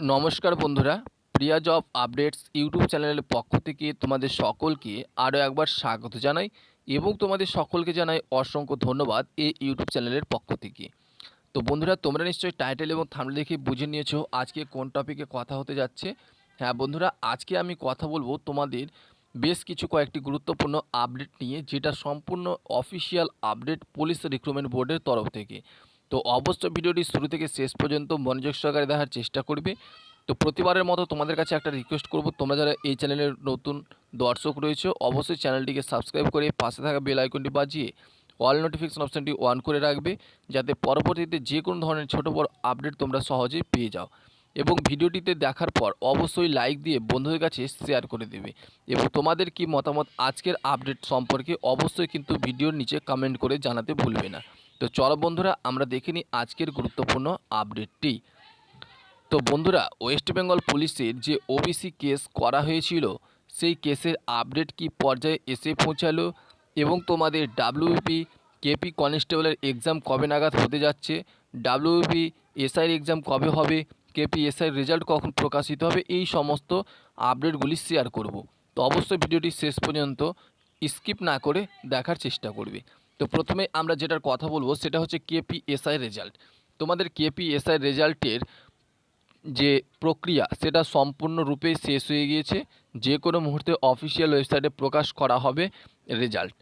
নমস্কার বন্ধুরা, প্রিয়া job updates YouTube চ্যানেলের পক্ষ থেকে তোমাদের সকলকে আরও একবার স্বাগত জানাই এবং তোমাদের সকলকে জানাই অসংখ্য ধন্যবাদ এই ইউটিউব চ্যানেলের পক্ষ থেকে। তো বন্ধুরা, তোমরা নিশ্চয়ই টাইটেল এবং থামলে দেখে বুঝে নিয়েছো আজকে কোন টপিকে কথা হতে যাচ্ছে। হ্যাঁ বন্ধুরা, আজকে আমি কথা বলব তোমাদের বেশ কিছু কয়েকটি গুরুত্বপূর্ণ আপডেট নিয়ে, যেটা সম্পূর্ণ অফিসিয়াল আপডেট পুলিশ রিক্রুটমেন্ট বোর্ডের তরফ থেকে। তো অবশ্যই ভিডিওটি শুরু থেকে শেষ পর্যন্ত মনোযোগ সহকারে দেখার চেষ্টা করবে। তো প্রতিবারের মতো তোমাদের কাছে একটা রিকোয়েস্ট করব, তোমরা যারা এই চ্যানেলের নতুন দর্শক রয়েছে, অবশ্যই চ্যানেলটিকে সাবস্ক্রাইব করে পাশে থাকা বেল আইকনটি বাজিয়ে অল নোটিফিকেশন অপশানটি অন করে রাখবে, যাতে পরবর্তীতে যে কোনো ধরনের ছোটো বড় আপডেট তোমরা সহজেই পেয়ে যাও। এবং ভিডিওটিতে দেখার পর অবশ্যই লাইক দিয়ে বন্ধুদের কাছে শেয়ার করে দেবে। এবং তোমাদের কি মতামত আজকের আপডেট সম্পর্কে অবশ্যই কিন্তু ভিডিওর নিচে কমেন্ট করে জানাতে ভুলবে না। তো চলো বন্ধুরা, আমরা দেখে নিই আজকের গুরুত্বপূর্ণ আপডেটটি। তো বন্ধুরা, ওয়েস্ট বেঙ্গল পুলিশের যে ওবিসি কেস করা হয়েছিল, সেই কেসের আপডেট কি পর্যায়ে এসে পৌঁছালো এবং তোমাদের ডাব্লিউপি কেপি কনস্টেবলের এক্সাম কবে নাগাদ হতে যাচ্ছে ডাব্লিউপি এসআইয়ের এক্সাম কবে হবে, কেপি, এসআইয়ের রেজাল্ট কখন প্রকাশিত হবে, এই সমস্ত আপডেটগুলি শেয়ার করব। তো অবশ্যই ভিডিওটি শেষ পর্যন্ত স্কিপ না করে দেখার চেষ্টা করবে। তো প্রথমে আমরা যেটার কথা বলব সেটা হচ্ছে কেপি এসআই রেজাল্ট তোমাদের কেপি এসআই রেজাল্টের যে প্রক্রিয়া, সেটা সম্পূর্ণরূপে শেষ হয়ে গিয়েছে। যে কোনো মুহূর্তে অফিসিয়াল ওয়েবসাইটে প্রকাশ করা হবে রেজাল্ট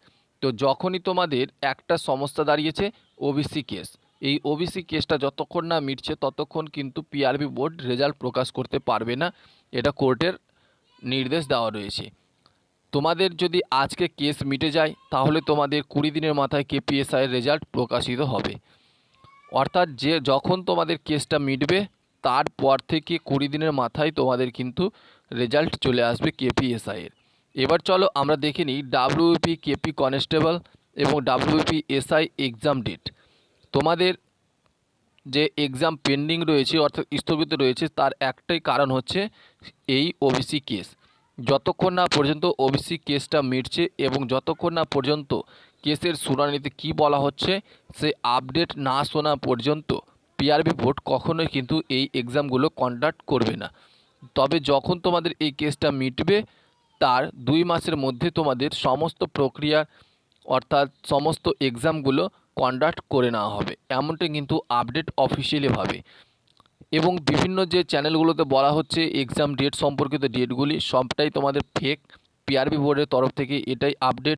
তো যখনই তোমাদের একটা সমস্যা দাঁড়িয়েছে ওবিসি কেস এই ওবিসি কেসটা যতক্ষণ না মিটছে, ততক্ষণ কিন্তু পিআরবি বোর্ড রেজাল্ট প্রকাশ করতে পারবে না। এটা কোর্টের নির্দেশ দেওয়া রয়েছে। তোমাদের যদি আজকে কেস মিটে যায়, তাহলে তোমাদের কুড়ি দিনের মাথায় কেপিএসআইয়ের রেজাল্ট প্রকাশিত হবে। অর্থাৎ যে যখন তোমাদের কেসটা মিটবে, তারপর থেকে কুড়ি দিনের মাথায় তোমাদের কিন্তু রেজাল্ট চলে আসবে কেপিএসআইয়ের এবার চলো আমরা দেখে নিই ডাব্লিউপি কেপি কনস্টেবল এবং ডাব্লিউপি এসআই এক্সাম ডেট তোমাদের যে এক্সাম পেন্ডিং রয়েছে, অর্থাৎ স্থগিত রয়েছে, তার একটাই কারণ হচ্ছে এই ওবিসি কেস যতক্ষণ না পর্যন্ত ওবিসি কেসটা মিটছে এবং যতক্ষণ না পর্যন্ত কেসের শুনানিতে কি বলা হচ্ছে, সে আপডেট না শোনা পর্যন্ত পিআরবি বোর্ড কখনোই কিন্তু এই এক্সামগুলো কন্ডাক্ট করবে না। তবে যখন তোমাদের এই কেসটা মিটবে, তার দুই মাসের মধ্যে তোমাদের সমস্ত প্রক্রিয়া অর্থাৎ সমস্ত এক্সামগুলো কন্ডাক্ট করে নেওয়া হবে। এমনটা কিন্তু আপডেট অফিসিয়ালিভাবে। এবং বিভিন্ন যে চ্যানেলগুলোতে বলা হচ্ছে এক্সাম ডেট সম্পর্কিত ডেটগুলি সবটাই তোমাদের ফেক পিআরবি বোর্ডের তরফ থেকে এটাই আপডেট